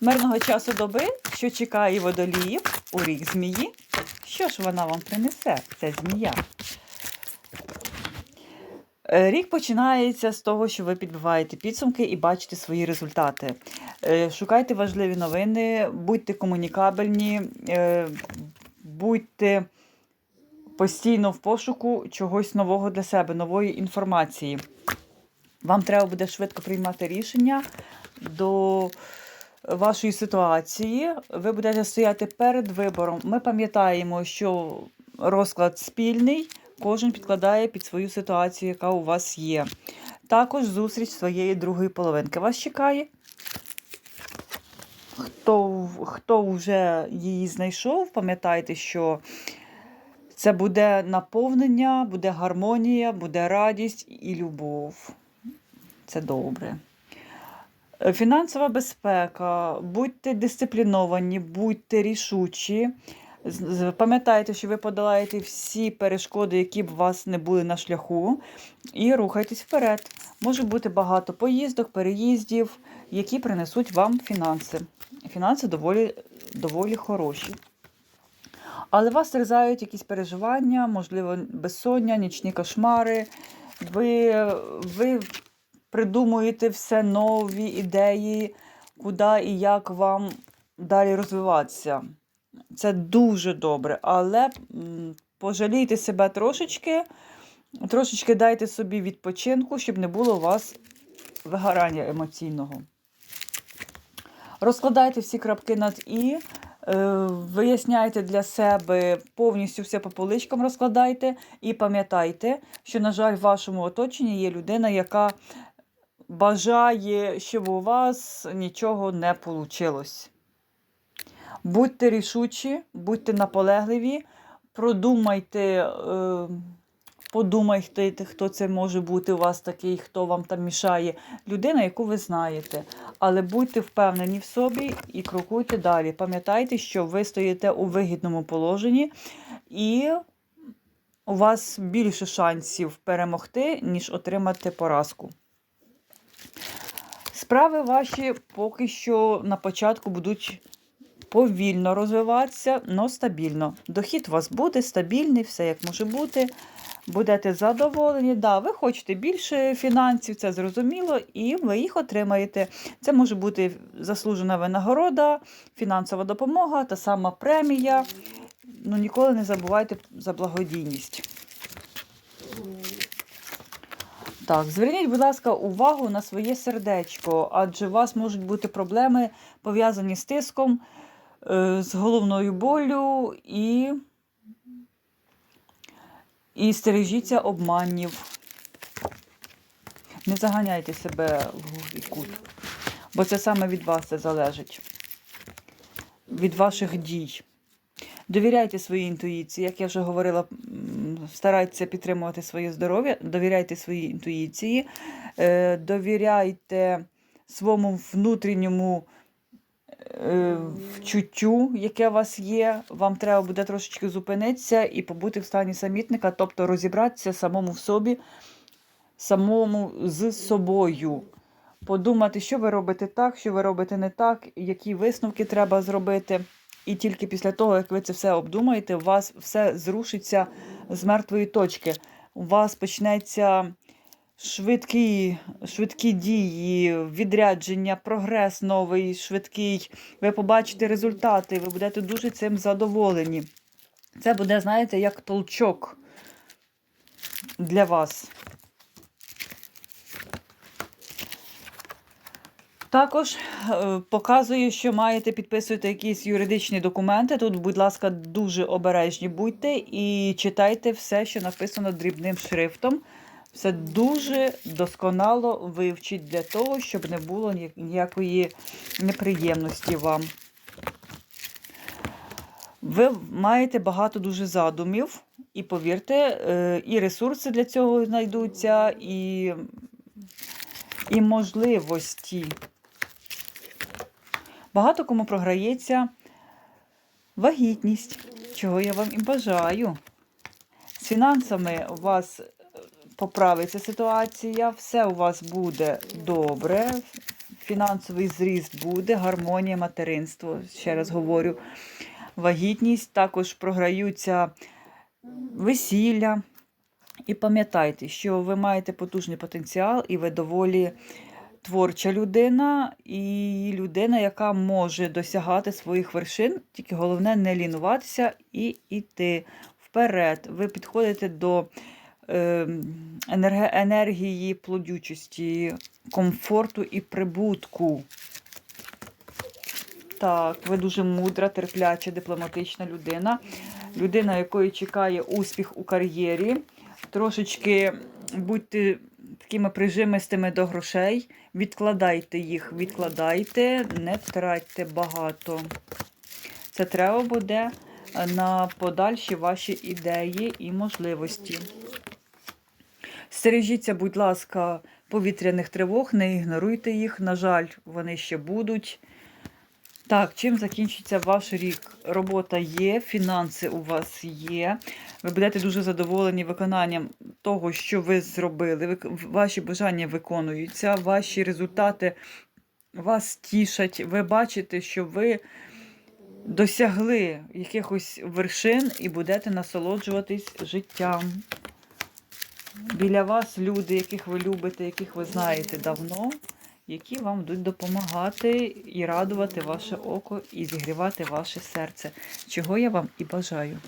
Мирного часу доби, що чекає водоліїв у рік змії. Що ж вона вам принесе, ця змія? Е, Рік починається з того, що ви підбиваєте підсумки і бачите свої результати. Е, Шукайте важливі новини, будьте комунікабельні, е, будьте постійно в пошуку чогось нового для себе, нової інформації. Вам треба буде швидко приймати рішення до вашої ситуації. Ви будете стояти перед вибором. Ми пам'ятаємо, що розклад спільний, кожен підкладає під свою ситуацію, яка у вас є. Також зустріч своєї другої половинки вас чекає. Хто, хто вже її знайшов, пам'ятайте, що це буде наповнення, буде гармонія, буде радість і любов. Це добре. Фінансова безпека. Будьте дисципліновані, будьте рішучі. Пам'ятайте, що ви подолаєте всі перешкоди, які б вас не були на шляху, і рухайтесь вперед. Може бути багато поїздок, переїздів, які принесуть вам фінанси. Фінанси доволі, доволі хороші. Але вас терзають якісь переживання, можливо, безсоння, нічні кошмари. Ви, ви придумуєте все нові ідеї, куди і як вам далі розвиватися. Це дуже добре, але пожалійте себе трошечки, трошечки дайте собі відпочинку, щоб не було у вас вигорання емоційного. Розкладайте всі крапки над І, е, виясняйте для себе повністю все по поличкам розкладайте і пам'ятайте, що, на жаль, в вашому оточенні є людина, яка бажає, щоб у вас нічого не вийшло. Будьте рішучі, будьте наполегливі, продумайте, е, подумайте, хто це може бути у вас такий, хто вам там мішає. Людина, яку ви знаєте. Але будьте впевнені в собі і крокуйте далі. Пам'ятайте, що ви стоїте у вигідному положенні, і у вас більше шансів перемогти, ніж отримати поразку. Справи ваші поки що на початку будуть повільно розвиватися, але стабільно. Дохід у вас буде стабільний, все як може бути. Будете задоволені. Да, ви хочете більше фінансів, це зрозуміло, і ви їх отримаєте. Це може бути заслужена винагорода, фінансова допомога, та сама премія. Ну, ніколи не забувайте за благодійність. Так, зверніть, будь ласка, увагу на своє сердечко, адже у вас можуть бути проблеми пов'язані з тиском, е, з головною болю і, і стережіться обманів. Не заганяйте себе в глухий кут, бо це саме від вас це залежить, від ваших дій. Довіряйте своїй інтуїції, як я вже говорила, старайтеся підтримувати своє здоров'я, довіряйте своїй інтуїції, е, довіряйте своєму внутрішньому е, вчуттю, яке у вас є. Вам треба буде трошечки зупинитися і побути в стані самітника, тобто розібратися самому в собі, самому з собою. Подумати, що ви робите так, що ви робите не так, які висновки треба зробити. І тільки після того, як ви це все обдумаєте, у вас все зрушиться з мертвої точки. У вас почнеться швидкі, швидкі дії, відрядження, прогрес новий, швидкий. Ви побачите результати, ви будете дуже цим задоволені. Це буде, знаєте, як толчок для вас. Також е, показую, що маєте підписувати якісь юридичні документи. Тут, будь ласка, дуже обережні будьте і читайте все, що написано дрібним шрифтом. Все дуже досконало вивчіть для того, щоб не було ніякої неприємності вам. Ви маєте багато дуже задумів, і повірте, е, і ресурси для цього знайдуться, і, і можливості. Багато кому програється вагітність, чого я вам і бажаю. З фінансами у вас е, поправиться ситуація, все у вас буде добре, фінансовий зріст буде, гармонія, материнство. Ще раз говорю, вагітність, також програються весілля. І пам'ятайте, що ви маєте потужний потенціал, і ви доволі творча людина, і людина, яка може досягати своїх вершин, тільки головне не лінуватися і йти вперед. Ви підходите до е, енергії плодючості, комфорту і прибутку. Так, ви дуже мудра, терпляча, дипломатична людина. Людина, якої чекає успіх у кар'єрі. Трошечки будьте такими прижимистими до грошей. Відкладайте їх, відкладайте, не тратьте багато. Це треба буде на подальші ваші ідеї і можливості. Стережіться, будь ласка, повітряних тривог, не ігноруйте їх. На жаль, вони ще будуть. Так, чим закінчиться ваш рік? Робота є, фінанси у вас є. Ви будете дуже задоволені виконанням того, що ви зробили. Ваші бажання виконуються, ваші результати вас тішать. Ви бачите, що ви досягли якихось вершин і будете насолоджуватись життям. Біля вас люди, яких ви любите, яких ви знаєте давно, які вам будуть допомагати і радувати ваше око, і зігрівати ваше серце, чого я вам і бажаю.